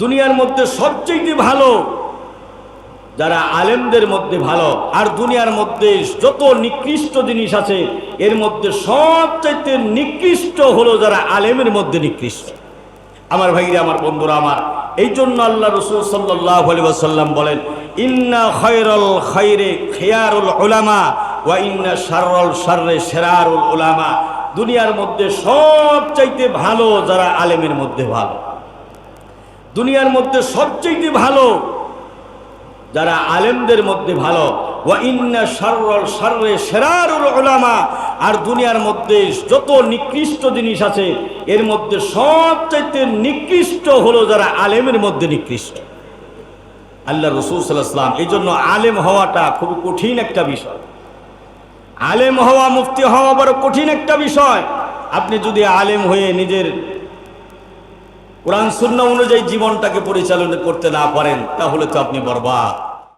দুনিয়ার মধ্যে সবচেয়ে ভালো, যারা আলেমদের মধ্যে ভালো, আর দুনিয়ার মধ্যে যত নিকৃষ্ট জিনিস আছে, এর মধ্যে সবচাইতে নিকৃষ্ট হলো যারা আলেমের মধ্যে নিকৃষ্ট। আমার ভাইরা, আমার বন্ধুরা, আমার, এই জন্য আল্লাহ রসুল সাল্লাহ সাল্লাম বলেন, ইন্না খয়রল খৈরে খেয়ারুল ওলামা ওয়া ইন্না সারল সাররে সেরারুল ওলামা দুনিয়ার মধ্যে সবচাইতে ভালো যারা আলেমের মধ্যে ভালো। দুনিয়ার মধ্যে সবচেয়ে ভালো, যারা আলেমদের মধ্যে ভালো। আর দুনিয়ার মধ্যে যত নিকৃষ্ট জিনিস আছে, এর মধ্যে সবচাইতে নিকৃষ্ট হলো যারা আলেমের মধ্যে নিকৃষ্ট। আল্লাহ রসুল এই জন্য আলেম হওয়াটা খুব কঠিন একটা বিষয়। আলেম হওয়া, মুফতি হওয়া বড় কঠিন একটা বিষয়। আপনি যদি আলেম হয়ে নিজের কোরআন শূন্য অনুযায়ী জীবনটাকে পরিচালনা করতে না পারেন তাহলে তো আপনি বরবাদ।